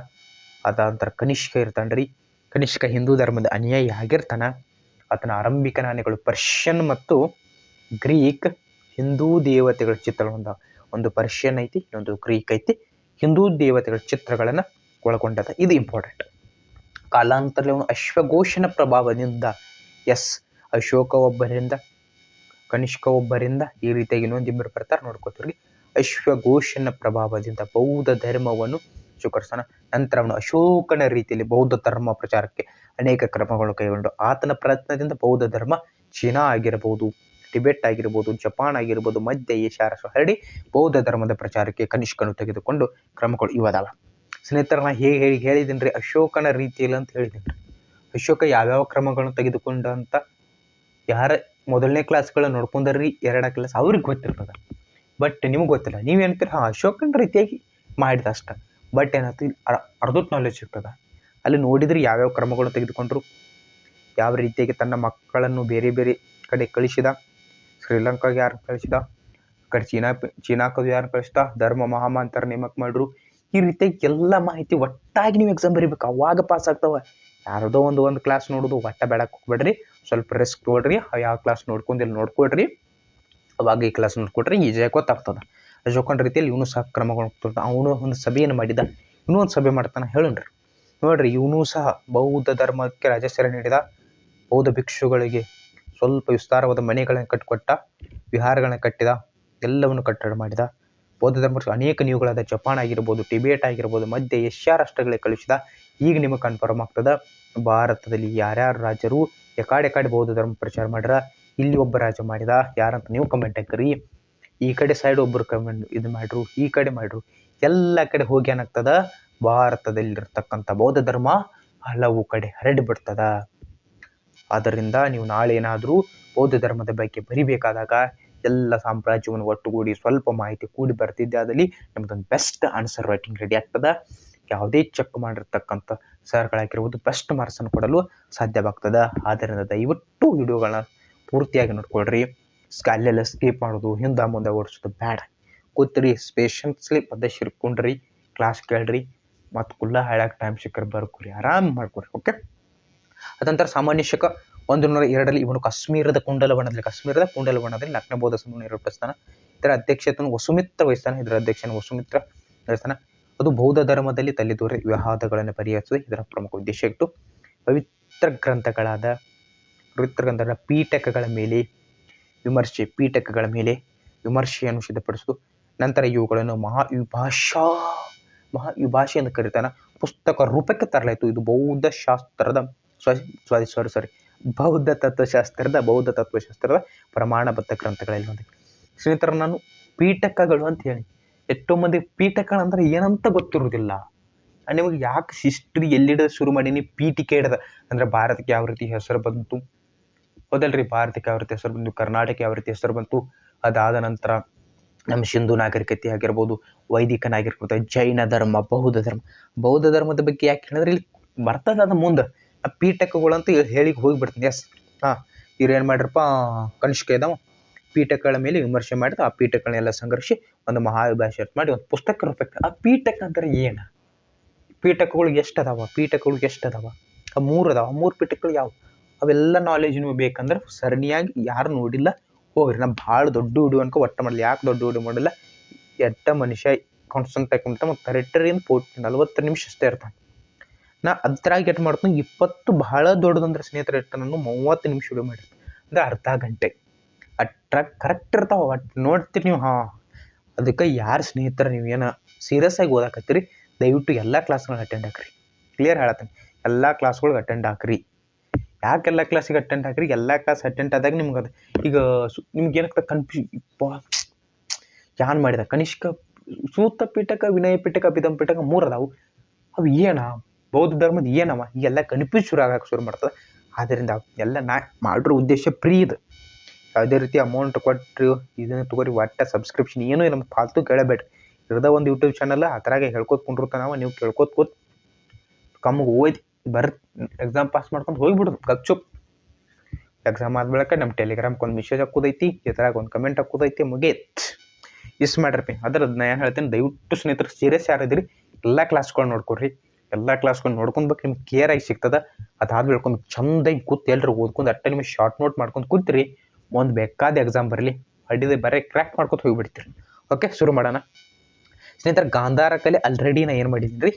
ಅದ ನಂತರ ಕನಿಷ್ಕ ಇರ್ತಾನ್ರಿ. ಕನಿಷ್ಕ ಹಿಂದೂ ಧರ್ಮದ ಅನುಯಾಯಿ ಆಗಿರ್ತಾನ. ಆತನ ಆರಂಭಿಕ ನಾಣ್ಯಗಳು ಪರ್ಷಿಯನ್ ಮತ್ತು ಗ್ರೀಕ್ ಹಿಂದೂ ದೇವತೆಗಳ ಚಿತ್ರಗಳಿಂದ ಒಂದು ಪರ್ಷಿಯನ್ ಐತಿ, ಇನ್ನೊಂದು ಗ್ರೀಕ್ ಐತಿ. ಹಿಂದೂ ದೇವತೆಗಳ ಚಿತ್ರಗಳನ್ನು ಒಳಗೊಂಡದ. ಇದು ಇಂಪಾರ್ಟೆಂಟ್ ಕಾಲಾಂತರದಲ್ಲಿ ಅವನು ಅಶ್ವಘೋಷನ ಪ್ರಭಾವದಿಂದ, ಎಸ್ ಅಶೋಕ ಒಬ್ಬರಿಂದ ಕನಿಷ್ಕ ಒಬ್ಬರಿಂದ ಈ ರೀತಿಯಾಗಿ ಇನ್ನೊಂದು ಇಬ್ಬರು ಬರ್ತಾರೆ. ನೋಡ್ಕೋತೀವಿ ಅಶ್ವಘೋಷನ ಪ್ರಭಾವದಿಂದ ಬೌದ್ಧ ಧರ್ಮವನ್ನು ಶುಕರ್ಸನ ನಂತರ ಅವನು ಅಶೋಕನ ರೀತಿಯಲ್ಲಿ ಬೌದ್ಧ ಧರ್ಮ ಪ್ರಚಾರಕ್ಕೆ ಅನೇಕ ಕ್ರಮಗಳನ್ನು ಕೈಗೊಂಡು ಆತನ ಪ್ರಯತ್ನದಿಂದ ಬೌದ್ಧ ಧರ್ಮ ಚೀನಾ ಆಗಿರಬಹುದು, ಟಿಬೆಟ್ ಆಗಿರ್ಬೋದು ಜಪಾನ್ ಆಗಿರ್ಬೋದು ಮಧ್ಯ ಏಷ್ಯಾ ರಾಷ್ಟ್ರ ಹರಡಿ ಬೌದ್ಧ ಧರ್ಮದ ಪ್ರಚಾರಕ್ಕೆ ಕನಿಷ್ಕನು ತೆಗೆದುಕೊಂಡು ಕ್ರಮಗಳು ಇವದಲ್ಲ ಸ್ನೇಹಿತರ ನಾ ಹೇಗೆ ಹೇಳಿ ಹೇಳಿದ್ದೀನಿ ರೀ ಅಶೋಕನ ರೀತಿಯಲ್ಲಿ ಅಂತ ಹೇಳಿದ್ದೀನಿ ರೀ ಅಶೋಕ ಯಾವ್ಯಾವ ಕ್ರಮಗಳನ್ನು ತೆಗೆದುಕೊಂಡ ಅಂತ ಯಾರ ಮೊದಲನೇ ಕ್ಲಾಸ್ಗಳನ್ನ ನೋಡ್ಕೊಂಡ್ರಿ ಎರಡನೇ ಕ್ಲಾಸ್ ಅವ್ರಿಗೆ ಗೊತ್ತಿರ್ತದೆ. ಬಟ್ ನಿಮ್ಗೆ ಗೊತ್ತಿಲ್ಲ ನೀವೇನ್ತೀರ ಹಾಂ, ಅಶೋಕನ ರೀತಿಯಾಗಿ ಮಾಡಿದ ಅಷ್ಟ. ಬಟ್ ಏನಾಯ್ತು ಅರ್ಧದ ನಾಲೆಜ್ ಸಿಗ್ತದೆ ಅಲ್ಲಿ ನೋಡಿದ್ರೆ ಯಾವ್ಯಾವ ಕ್ರಮಗಳು ತೆಗೆದುಕೊಂಡ್ರು, ಯಾವ ರೀತಿಯಾಗಿ ತನ್ನ ಮಕ್ಕಳನ್ನು ಬೇರೆ ಬೇರೆ ಕಡೆ ಕಳಿಸಿದ, ಶ್ರೀಲಂಕಾಗೆ ಯಾರು ಕಳಿಸಿದ ಕಡೆ ಚೀನಾ ಚೀನಾಕದು ಯಾರು ಕಳಿಸಿದ, ಧರ್ಮ ಮಹಾಮಾಂತರ ನೇಮಕ ಮಾಡ್ರು ಈ ರೀತಿಯಾಗಿ ಎಲ್ಲ ಮಾಹಿತಿ ಒಟ್ಟಾಗಿ ನೀವು ಎಕ್ಸಾಮ್ ಬರೀಬೇಕು. ಅವಾಗ ಪಾಸ್ ಆಗ್ತಾವ. ಯಾರದೋ ಒಂದು ಒಂದು ಕ್ಲಾಸ್ ನೋಡೋದು, ಒಟ್ಟ ಬೇಡಕ್ಕೆ ಹೋಗ್ಬೇಡ್ರಿ. ಸ್ವಲ್ಪ ರಿಸ್ಕ್ ತೊಗೊಳ್ರಿ. ಯಾವ ಕ್ಲಾಸ್ ನೋಡ್ಕೊಂಡಿಲ್ಲ ನೋಡ್ಕೊಳ್ರಿ. ಅವಾಗ ಈ ಕ್ಲಾಸ್ ನೋಡ್ಕೊಟ್ರೆ ಈಜಿಯಾಗಿ ಗೊತ್ತಾಗ್ತದೆ. ಅಶೋಕನ ರೀತಿಯಲ್ಲಿ ಇವನು ಸಹ ಕ್ರಮಗಳು ಅವನು ಒಂದು ಸಭೆಯನ್ನು ಮಾಡಿದ. ಇನ್ನೂ ಒಂದು ಸಭೆ ಮಾಡ್ತಾನೆ. ಹೇಳೋಣ್ರಿ. ನೋಡ್ರಿ, ಇವನು ಸಹ ಬೌದ್ಧ ಧರ್ಮಕ್ಕೆ ರಾಜಸ್ಥಾನ ನೀಡಿದ ಬೌದ್ಧ ಭಿಕ್ಷುಗಳಿಗೆ ಸ್ವಲ್ಪ ವಿಸ್ತಾರವಾದ ಮನೆಗಳನ್ನು ಕಟ್ಟಿಕೊಟ್ಟ ವಿಹಾರಗಳನ್ನು ಕಟ್ಟಿದ, ಎಲ್ಲವನ್ನು ಕಟ್ಟಡ ಮಾಡಿದ. ಬೌದ್ಧ ಧರ್ಮ ಅನೇಕ ನೀವುಗಳಾದ ಜಪಾನ್ ಆಗಿರ್ಬೋದು, ಟಿಬೇಟ್ ಆಗಿರ್ಬೋದು, ಮಧ್ಯ ಏಷ್ಯಾ ರಾಷ್ಟ್ರಗಳಿಗೆ ಕಳಿಸಿದ ಈಗ ನಿಮಗೆ ಕನ್ಫರ್ಮ್ ಆಗ್ತದ, ಭಾರತದಲ್ಲಿ ಯಾರ್ಯಾರು ರಾಜರು ಎಕಾಡೆ ಕಾಡೆ ಬೌದ್ಧ ಧರ್ಮ ಪ್ರಚಾರ ಮಾಡ್ಯಾರ, ಇಲ್ಲಿ ಒಬ್ಬ ರಾಜ ಮಾಡಿದ, ಯಾರಂತ ನೀವು ಕಮೆಂಟ್ ಹಾಕ್ರಿ. ಈ ಕಡೆ ಸೈಡ್ ಒಬ್ಬರು ಕಮೆಂಟ್ ಇದು ಮಾಡ್ರು, ಈ ಕಡೆ ಮಾಡ್ರು, ಎಲ್ಲ ಕಡೆ ಹೋಗಿ ಏನಾಗ್ತದ? ಭಾರತದಲ್ಲಿರ್ತಕ್ಕಂಥ ಬೌದ್ಧ ಧರ್ಮ ಹಲವು ಕಡೆ ಹರಡಿ ಬಿಡ್ತದ. ಆದ್ದರಿಂದ ನೀವು ನಾಳೆ ಏನಾದರೂ ಬೌದ್ಧ ಧರ್ಮದ ಬಗ್ಗೆ ಬರಿಬೇಕಾದಾಗ ಎಲ್ಲ ಸಾಮ್ರಾಜ್ಯವನ್ನು ಒಟ್ಟುಗೂಡಿ ಸ್ವಲ್ಪ ಮಾಹಿತಿ ಕೂಡಿ ಬರ್ತಿದ್ದೆ. ಅದರಲ್ಲಿ ನಮ್ದೊಂದು ಬೆಸ್ಟ್ ಆನ್ಸರ್ ರೈಟಿಂಗ್ ರೆಡಿ ಆಗ್ತದ. ಯಾವುದೇ ಚೆಕ್ ಮಾಡಿರ್ತಕ್ಕಂಥ ಸರ್ಗಳಾಗಿರ್ಬೋದು ಬೆಸ್ಟ್ ಮಾರ್ಕ್ಸನ್ನು ಕೊಡಲು ಸಾಧ್ಯವಾಗ್ತದೆ. ಆದ್ದರಿಂದ ದಯವಿಟ್ಟು ವಿಡಿಯೋಗಳನ್ನ ಪೂರ್ತಿಯಾಗಿ ನೋಡ್ಕೊಳ್ರಿ. ಅಲ್ಲೆಲ್ಲ ಸ್ಕಿಪ್ ಮಾಡೋದು, ಹಿಂದೆ ಮುಂದೆ ಓಡಿಸೋದು ಬೇಡ. ಕೂತ್ರಿ ಪೇಷನ್ಸ್ಲಿ ಪದ್ಧತಿ ಹಿಡ್ಕೊಂಡ್ರಿ ಕ್ಲಾಸ್ ಕೇಳ್ರಿ. ಮತ್ತು ಕುಲ್ಲ ಹಾಳಾಗಿ ಟೈಮ್ ಸಿಕ್ಕರೆ ಬರ್ಕೊರಿ ಆರಾಮ್ ಮಾಡ್ಕೊರಿ ಓಕೆ ಅದಂತರ ಸಾಮಾನ್ಯ ಶಕ ಒಂದು ನೂರ ಎರಡರಲ್ಲಿ ಇವನು ಕಾಶ್ಮೀರದ ಕುಂಡಲವನದಲ್ಲಿ ಕಾಶ್ಮೀರದ ಕುಂಡಲವನದಲ್ಲಿ ಲಕ್ನ ಸಮೂಹ ನಿರೂಪಿಸ್ತಾನ ಇದರ ಅಧ್ಯಕ್ಷತೆಯನ್ನು ವಸುಮಿತ್ರ ವಹಿಸ್ತಾನೆ, ಇದರ ಅಧ್ಯಕ್ಷನ ವಸುಮಿತ್ರ ವಹಿಸ್ತಾನ. ಅದು ಬೌದ್ಧ ಧರ್ಮದಲ್ಲಿ ತಲೆದೋರಿ ವಿವಾದಗಳನ್ನು ಪರಿಹರಿಸುವುದು ಇದರ ಪ್ರಮುಖ ಉದ್ದೇಶ. ಇಟ್ಟು ಪವಿತ್ರ ಗ್ರಂಥಗಳಾದ, ಪವಿತ್ರ ಗ್ರಂಥಗಳ ಪೀಠಕಗಳ ಮೇಲೆ, ವಿಮರ್ಶೆ ಪೀಠಕಗಳ ಮೇಲೆ ವಿಮರ್ಶೆಯನ್ನು ಸಿದ್ಧಪಡಿಸುವುದು. ನಂತರ ಇವುಗಳನ್ನು ಮಹಾವಿಭಾಷಾ ಮಹಾವಿಭಾಷೆ ಎಂದು ಕರೀತಾನೆ. ಪುಸ್ತಕ ರೂಪಕ್ಕೆ ತರಲಾಯಿತು. ಇದು ಬೌದ್ಧ ಶಾಸ್ತ್ರದ ಸಾರಿ ಸಾರಿ ಸಾರಿ ಬೌದ್ಧ ತತ್ವಶಾಸ್ತ್ರದ ಬೌದ್ಧ ತತ್ವಶಾಸ್ತ್ರದ ಪ್ರಮಾಣಬದ್ಧ ಗ್ರಂಥಗಳಲ್ಲಿ ಒಂದು ಸ್ನೇಹಿತರ, ನಾನು ಪೀಠಕಗಳು ಅಂತ ಹೇಳಿ, ಎಷ್ಟೋ ಮಂದಿ ಪೀಠಕಗಳಂದ್ರೆ ಏನಂತ ಗೊತ್ತಿರುವುದಿಲ್ಲ. ನಿಮಗೆ ಯಾಕೆ ಹಿಸ್ಟ್ರಿ ಎಲ್ಲಿಡದ ಶುರು ಮಾಡೀನಿ? ಪೀಠಿಕೆ ಹಿಡ್ದ ಅಂದ್ರೆ ಭಾರತಕ್ಕೆ ಯಾವ ರೀತಿ ಹೆಸರು ಬಂತು? ಹೌದಲ್ರಿ, ಭಾರತಕ್ಕೆ ಯಾವ ರೀತಿ ಹೆಸರು ಬಂತು? ಕರ್ನಾಟಕ ಯಾವ ರೀತಿ ಹೆಸರು ಬಂತು? ಅದಾದ ನಂತರ ನಮ್ಮ ಸಿಂಧು ನಾಗರಿಕತೆ ಆಗಿರ್ಬೋದು, ವೈದಿಕನಾಗಿರ್ಬೋದು, ಜೈನ ಧರ್ಮ, ಬೌದ್ಧ ಧರ್ಮ. ಬೌದ್ಧ ಧರ್ಮದ ಬಗ್ಗೆ ಯಾಕೆ ಹೇಳಿದ್ರೆ ಇಲ್ಲಿ ಬರ್ತದೆ ಅದು ಮುಂದೆ ಆ ಪೀಠಕಗಳಂತೂ ಹೇಳಿ ಹೋಗಿಬಿಡ್ತೀನಿ ಎಸ್ ಹಾಂ, ಇವ್ರು ಏನು ಮಾಡ್ರಪ್ಪ ಕನಿಷ್ಕ ಇದಾವ. ಪೀಠಕಗಳ ಮೇಲೆ ವಿಮರ್ಶೆ ಮಾಡಿದ ಆ ಪೀಠಗಳನ್ನೆಲ್ಲ ಸಂಘರ್ಷಿ ಒಂದು ಮಹಾಭಾಷೆ ಮಾಡಿ ಒಂದು ಪುಸ್ತಕ ರೂಪಕ್ಕೆ ಆ ಪೀಠಕ ಅಂದ್ರೆ ಏನು? ಪೀಠಕಗಳು ಎಷ್ಟು ಅದಾವ ಪೀಠಕಗಳು ಎಷ್ಟು ಅದಾವ ಆ ಮೂರು ಅದಾವ ಮೂರು ಪೀಠಕಗಳು ಯಾವ? ಅವೆಲ್ಲ ನಾಲೆಜ್ ನೀವು ಬೇಕಂದ್ರೆ ಸರಣಿಯಾಗಿ ಯಾರು ನೋಡಿಲ್ಲ ಹೋಗ್ರಿ ನಾ ಭಾಳ ದೊಡ್ಡ ವಿಡಿಯೋ ಅನ್ಕೊ, ಒಟ್ಟ ಮಾಡಲಿ ಯಾಕೆ ದೊಡ್ಡ ವಿಡಿಯೋ ಮಾಡಿಲ್ಲ? ಎಟ್ಟ ಮನುಷ್ಯ ಕಾನ್ಸ್ಟೆಂಟ್ ಹಾಕೊಂಡ್ಬಿಟ್ಟ ಮತ್ತು ಕರೆಕ್ಟರಿಂದ ಪೋಟ್ ನಲ್ವತ್ತು ನಿಮಿಷ ಅಷ್ಟೇ ಇರ್ತಾನೆ. ನಾ ಅದ್ರಾಗ ಎಟ್ ಮಾಡ್ತೀನಿ, ಇಪ್ಪತ್ತು ಭಾಳ ದೊಡ್ಡದಂದ್ರೆ ಸ್ನೇಹಿತರೆ ಎಟ್ಟು ನಾನು ಮೂವತ್ತು ನಿಮಿಷ ವಿಡಿಯೋ ಮಾಡಿರ್ತೀನಿ. ಅಂದ್ರೆ ಅರ್ಧ ಗಂಟೆ. ಅಟ್ರಾಗ ಕರೆಕ್ಟ್ ಇರ್ತಾವೆ ಒಟ್ಟು ನೋಡ್ತೀರಿ ನೀವು, ಹಾಂ. ಅದಕ್ಕೆ ಯಾರು ಸ್ನೇಹಿತರು ನೀವು ಏನು ಸೀರಿಯಸ್ ಆಗಿ ಓದಾಕತ್ತೀರಿ, ದಯವಿಟ್ಟು ಎಲ್ಲ ಕ್ಲಾಸ್ಗಳನ್ನ ಅಟೆಂಡ್ ಹಾಕ್ರಿ. ಕ್ಲಿಯರ್ ಹೇಳತ್ತೀನಿ, ಎಲ್ಲ ಕ್ಲಾಸ್ಗಳಿಗೆ ಅಟೆಂಡ್ ಹಾಕ್ರಿ. ಯಾಕೆ ಎಲ್ಲ ಕ್ಲಾಸಿಗೆ ಅಟೆಂಡ್ ಹಾಕ್ರಿ? ಎಲ್ಲ ಕ್ಲಾಸ್ ಅಟೆಂಡ್ ಆದಾಗ ನಿಮ್ಗೆ ಅದು ಈಗ ಸು ನಿಮ್ಗೆ ಏನಾಗ್ತದೆ ಕನ್ಫ್ಯೂಷನ್ ಯಾನ್ ಮಾಡಿದ? ಕನಿಷ್ಕ ಸೂತ ಪೀಠಕ, ವಿನಯ ಪೀಠಕ ಬಿದಂ ಪೀಠಕ ಮೂರು ಅದಾವು. ಅವು ಏನ? ಬೌದ್ಧ ಧರ್ಮದ ಏನವ? ಎಲ್ಲ ಕನ್ಫ್ಯೂಸ್ ಶುರು ಆಗಕ್ಕೆ ಶುರು ಮಾಡ್ತದೆ. ಆದ್ದರಿಂದ ಎಲ್ಲ ನಾ ಮಾಡಿರೋ ಉದ್ದೇಶ ಫ್ರೀ ಇದು. ಯಾವುದೇ ರೀತಿ ಅಮೌಂಟ್ ಕೊಟ್ಟರು ಇದನ್ನು ತಗೋರಿ, ಒಟ್ಟ ಸಬ್ಸ್ಕ್ರಿಪ್ಷನ್ ಏನೂ ನಮ್ಮ ಫಾಲ್ತು ಕೇಳಬೇಡ್ರಿ. ಇರದ ಒಂದು ಯೂಟ್ಯೂಬ್ ಚಾನಲ್ ಅದ್ರಾಗೆ ಹೇಳ್ಕೊತ ಕುಂಡಿರ್ತಾನವ, ನಾವು ಕೇಳ್ಕೊತ ಕೂತ್. ಕಮ್ಮಿಗೆ ಓದಿ. ಬರ್ ಎಕ್ಸಾಮ್ ಪಾಸ್ ಮಾಡ್ಕೊಂಡು ಹೋಗ್ಬಿಡೋದು, ಗಪ್ಚುಪ್. ಎಕ್ಸಾಮ್ ಆದ ನಮ್ಮ ಟೆಲಿಗ್ರಾಮ್ಗೆ ಒಂದು ಮೆಸೇಜ್ ಹಾಕೋದೈತಿ ಇದ್ರಾಗ ಒಂದು ಕಮೆಂಟ್ ಹಾಕೋದೈತಿ, ಮುಗೇತ್. ಇಷ್ಟು ಮಾಡ್ರಿ ಅದ್ರದ್ದು ನಾನು ಏನು ಹೇಳ್ತೀನಿ, ದಯವಿಟ್ಟು ಸ್ನೇಹಿತರು ಸೀರಿಯಸ್ ಯಾರಿದ್ರಿ ಎಲ್ಲ ಕ್ಲಾಸ್ಗಳು ನೋಡ್ಕೊಡ್ರಿ. ಎಲ್ಲ ಕ್ಲಾಸ್ಗಳು ನೋಡ್ಕೊಂಡ್ಬೇಕು, ನಿಮ್ಗೆ ಕೇರ್ ಆಗಿ ಸಿಗ್ತದೆ. ಅದಾದ್ಮೇಲೆ ಹೇಳ್ಕೊಂಡು ಚಂದಾಗಿ ಕೂತ್ ಎಲ್ಲರೂ ಓದ್ಕೊಂಡು ಅಟ್ಟ ನಿಮಗೆ ಶಾರ್ಟ್ ನೋಟ್ ಮಾಡ್ಕೊಂಡು ಕೂತ್ರಿ, ಒಂದು ಬೇಕಾದ ಎಕ್ಸಾಮ್ ಬರಲಿ. ಅಡ್ಡಿದೆ, ಬರೀ ಕ್ರ್ಯಾಕ್ ಮಾಡ್ಕೊತ ಹೋಗಿಬಿಡ್ತೀರಿ. ಓಕೆ ಶುರು ಮಾಡೋಣ. ಸ್ನೇಹಿತರೆ, ಗಾಂಧಾರ ಕಲೆ ಆಲ್ರೆಡಿ ನಾ ಏನು ಮಾಡಿದ್ದೀನಿ ರೀ?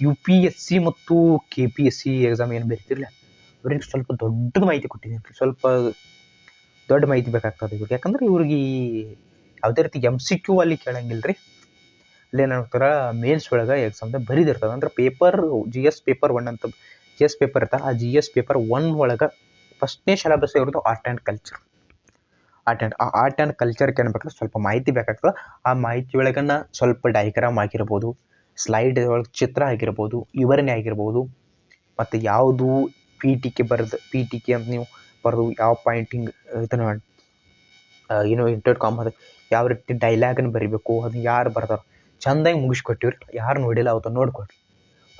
ಯು ಪಿ ಎಸ್ ಸಿ ಮತ್ತು K P S C exam ಏನು ಬರೀತಿರಲಿಲ್ಲ? ಅವ್ರಿಗೆ ಸ್ವಲ್ಪ ದೊಡ್ಡದು ಮಾಹಿತಿ ಕೊಟ್ಟಿದ್ದೀನಿ ಸ್ವಲ್ಪ ದೊಡ್ಡ ಮಾಹಿತಿ ಬೇಕಾಗ್ತದೆ ಇವ್ರಿಗೆ. ಯಾಕಂದ್ರೆ ಇವ್ರಿಗೆ ಯಾವುದೇ ರೀತಿ ಎಂ ಸಿ ಕ್ಯೂ ಅಲ್ಲಿ ಕೇಳಂಗಿಲ್ಲ ರೀ ಅಲ್ಲೇನಾಗ್ತಾರೆ ಮೇಲ್ಸ್ ಒಳಗೆ ಎಕ್ಸಾಮ್ದಾಗ ಬರೀದಿರ್ತದೆ. ಅಂದ್ರೆ paper G S paper one ಅಂತ ಜಿ ಎಸ್ ಪೇಪರ್ ಇರ್ತಾ ಆ ಜಿ ಎಸ್ ಪೇಪರ್ ಒನ್ ಒಳಗೆ ಫಸ್ಟ್ನೇ ಸಿಲೆಬಸ್ ಇರೋದು art and culture art and ಆ ಆರ್ಟ್ ಆ್ಯಂಡ್ ಕಲ್ಚರ್ಗೆ ಏನ್ಬೇಕಾದ್ರೆ ಸ್ವಲ್ಪ ಮಾಹಿತಿ ಬೇಕಾಗ್ತದೆ. ಆ ಮಾಹಿತಿ ಒಳಗನ್ನ ಸ್ವಲ್ಪ ಡೈಗ್ರಾಮ್ ಆಗಿರ್ಬೋದು. ಸ್ಲೈಡ್ ಒಳಗೆ ಚಿತ್ರ ಆಗಿರ್ಬೋದು, ವಿವರಣೆ ಆಗಿರ್ಬೋದು, ಮತ್ತು ಯಾವುದು ಪಿ ಟಿಕೆ ಬರೆದು ಪಿ ಟಿಕೆ ಅಂತ ನೀವು ಬರೆದು ಯಾವ ಪಾಯಿಂಟಿಂಗ್ ಇದನ್ನು ಏನು ಇಂಟರ್ ಕಾಮ್ ಅದು ಯಾವ ರೀತಿ ಡೈಲಾಗನ್ನು ಬರಿಬೇಕು, ಅದನ್ನ ಯಾರು ಬರ್ತಾರೆ ಚಂದಾಗಿ ಮುಗಿಸ್ಕೊಟ್ಟಿವ್ರಿ. ಯಾರು ನೋಡಿಲ್ಲ ಅವತ್ತು ನೋಡ್ಕೊಡ್ರಿ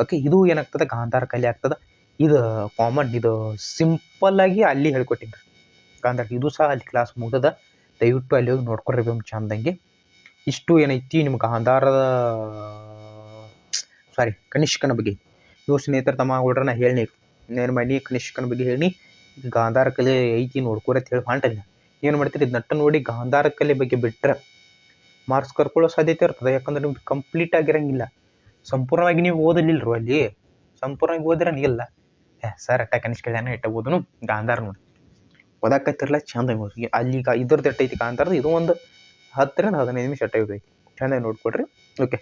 ಓಕೆ ಇದು ಏನಾಗ್ತದೆ? ಗಾಂಧಾರ ಕಲೆ ಆಗ್ತದೆ. ಇದು ಕಾಮನ್ ಇದು ಸಿಂಪಲ್ಲಾಗಿ ಅಲ್ಲಿ ಹೇಳ್ಕೊಟ್ಟಿನಿ ಗಾಂಧಾರ, ಇದು ಸಹ ಅಲ್ಲಿ ಕ್ಲಾಸ್ ಮುಗ್ದದ. ದಯವಿಟ್ಟು ಅಲ್ಲಿ ಹೋಗಿ ನೋಡ್ಕೊಡ್ರಿ ಒಮ್ಮೆ ಚಂದಂಗೆ. ಇಷ್ಟು ಏನೈತಿ ನಿಮ್ಗೆ ಗಾಂಧಾರದ ಸಾರಿ, ಕನಿಷ್ಕನ ಬಗ್ಗೆ. ಇವ್ರು ಸ್ನೇಹಿತರ, ತಮ್ಮ ಹುಡ್ರ ನಾ ಹೇಳಿ ಏನು ಮಾಡಿ ಕನಿಷ್ಕನ ಬಗ್ಗೆ ಹೇಳಿ ಗಾಂಧಾರ ಕಲೆ ಐತಿ ನೋಡ್ಕೋರಿ ಅಂತ ಹೇಳಿ ಹೊಂಟಲ್ಲ ಏನು ಮಾಡ್ತೀರಿ? ನಟ್ಟ ನೋಡಿ ಗಾಂಧಾರ ಕಲೆ ಬಗ್ಗೆ ಬಿಟ್ಟರೆ ಮಾರ್ಕ್ಸ್ ಕರ್ಕೊಳ್ಳೋ ಸಾಧ್ಯತೆ ಇರ್ತದೆ. ಯಾಕಂದ್ರೆ ನಿಮ್ಗೆ ಕಂಪ್ಲೀಟ್ ಆಗಿರಂಗಿಲ್ಲ. ಸಂಪೂರ್ಣವಾಗಿ ನೀವು ಓದಲಿಲ್ಲರು ಅಲ್ಲಿ. ಸಂಪೂರ್ಣವಾಗಿ ಓದಿರ ಇಲ್ಲ ಏ, ಸರ್, ಅಟ್ಟ ಕನಿಷ್ಕ ಜನ ಇಟ್ಟ ಓದನು ಗಾಂಧಾರ ನೋಡಿ. ಓದಾಕತ್ತಿರಲ್ಲ ಚಂದ ಅಲ್ಲಿ ಈಗ ಇದ್ರದ್ದು ಎಟ್ಟೈತಿ ಗಾಂಧಾರದ? ಇದು ಒಂದು ಹತ್ತರಿಂದ ಹದಿನೈದು ನಿಮಿಷ ಅಟ್ಟ ಐತಿ. ಚೆಂದಾಗಿ ನೋಡ್ಕೊಡ್ರಿ ಓಕೆ.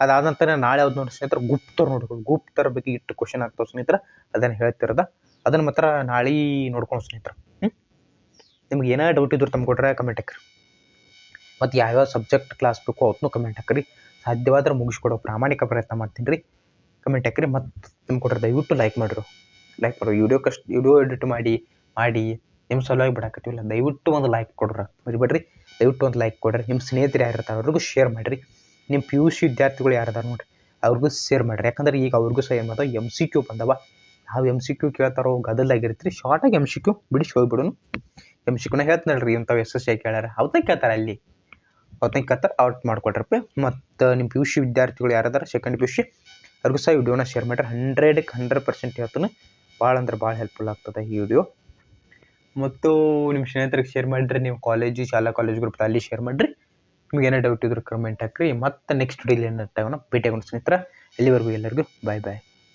ಅದಾದ ನಂತರ ನಾಳೆ ಯಾವ್ದು ನೋಡಿ ಸ್ನೇಹಿತರೆ ಗುಪ್ತರು ನೋಡ್ಕೊಳ್ಳಿ. ಗುಪ್ತರ ಬಗ್ಗೆ ಇಟ್ಟು ಕ್ವಶನ್ ಆಗ್ತಾವೆ ಸ್ನೇಹಿತರೆ, ಅದನ್ನು ಹೇಳ್ತಿರೋದ. ಅದನ್ನು ಮಾತ್ರ ನಾಳೆ ನೋಡ್ಕೊಂಡು ಸ್ನೇಹಿತರೆ. ನಿಮ್ಗೆ ಏನೇ ಡೌಟ್ ಇದ್ರು ತಮ್ಮ ಕೊಟ್ರೆ ಕಮೆಂಟ್ ಹಾಕ್ರಿ. ಮತ್ತು ಯಾವ್ಯಾವ ಸಬ್ಜೆಕ್ಟ್ ಕ್ಲಾಸ್ ಬೇಕು ಅವತ್ತೂ ಕಮೆಂಟ್ ಹಾಕ್ರಿ. ಸಾಧ್ಯವಾದ್ರೆ ಮುಗಿಸ್ಕೊಡೋ ಪ್ರಾಮಾಣಿಕ ಪ್ರಯತ್ನ ಮಾಡ್ತೀನಿ ರೀ. ಕಮೆಂಟ್ ಹಾಕ್ರಿ. ಮತ್ತು ನಿಮ್ಮ ದಯವಿಟ್ಟು ಲೈಕ್ ಮಾಡಿರು. ಲೈಕ್ ಮಾಡಿರಿ. ವಿಡಿಯೋ ಕಷ್ಟ ವಿಡಿಯೋ ಎಡಿಟ್ ಮಾಡಿ ಮಾಡಿ ನಿಮ್ಮ ಸಲುವಾಗಿ ಬಿಡಾಕತ್ತೀವಿಲ್ಲ ದಯವಿಟ್ಟು ಒಂದು ಲೈಕ್ ಕೊಡ್ರಿ. ಮರಿಬೇಡ್ರಿ. ದಯವಿಟ್ಟು ಒಂದು ಲೈಕ್ ಕೊಡ್ರಿ. ನಿಮ್ಮ ಸ್ನೇಹಿತರು ಯಾರು ಅವ್ರಿಗೂ ಶೇರ್ ಮಾಡಿರಿ. ನಿಮ್ಮ ಪಿ ಯು ಸಿ ವಿದ್ಯಾರ್ಥಿಗಳು ಯಾರಿದಾರೆ ನೋಡಿರಿ, ಅವ್ರಿಗೂ ಶೇರ್ ಮಾಡಿರಿ. ಯಾಕಂದ್ರೆ ಈಗ ಅವ್ರಿಗೂ ಸಹ ಏನು ಮಾಡ್ತಾವೆ ಎಂ ಸಿ ಕ್ಯೂ ಬಂದವ. ನಾವು ಎಂ ಸಿ ಕ್ಯೂ ಕೇಳ್ತಾರೋ ಗದಲಾಗಿರ್ತೀರಿ ಶಾರ್ಟಾಗಿ ಎಂ ಸಿ ಕ್ಯೂ ಬಿಡಿಸಿ ಹೋಗ್ಬಿಡೋನು. ಎಂ ಸಿ ಕ್ಯೂನ ಹೇಳ್ತಾನಲ್ರಿ ಇಂಥವು ಎಸ್ ಎಸ್ ಐ ಕೇಳ್ಯಾರ. ಅವತ್ತೇ ಕೇಳ್ತಾರೆ ಅಲ್ಲಿ. ಅವತ್ತೇ ಕೇಳ್ತಾರೆ, ಔಟ್ ಮಾಡ್ಕೊಟ್ರಪ್ಪ. ಮತ್ತು ನಿಮ್ಮ ಪಿ ಯು ಸಿ ವಿದ್ಯಾರ್ಥಿಗಳು ಯಾರದಾರ ಸೆಕೆಂಡ್ ಪಿ ಯು ಸಿ ಅವ್ರಿಗೂ ಸಹ ವಿಡಿಯೋನ ಶೇರ್ ಮಾಡಿರಿ. ಹಂಡ್ರೆಡ್ಗೆ ಹಂಡ್ರೆಡ್ ಪರ್ಸೆಂಟ್ ಹೇಳ್ತಾನೆ. ಭಾಳ ಅಂದ್ರೆ ಭಾಳ ಹೆಲ್ಪ್ಫುಲ್ ಆಗ್ತದೆ ಈ ವಿಡಿಯೋ ಮತ್ತು ನಿಮ್ಮ ಸ್ನೇಹಿತರಿಗೆ ಶೇರ್ ಮಾಡಿರಿ. ನೀವು ಕಾಲೇಜು ಶಾಲಾ ಕಾಲೇಜ್ ಗ್ರೂಪ್ ಅಲ್ಲಿ ಶೇರ್ ಮಾಡಿರಿ. ನಿಮ್ಗೆ ಏನೇ ಡೌಟ್ ಇದ್ರು ಕಮೆಂಟ್ ಹಾಕ್ರಿ. ಮತ್ತೆ ನೆಕ್ಸ್ಟ್ ಡೀಲ್ ಏನು ಭೇಟಿಯಾಗೋಣ ಸ್ನೇಹಿತರ. ಅಲ್ಲಿವರೆಗೂ ಎಲ್ಲರಿಗೂ ಬಾಯ್ ಬಾಯ್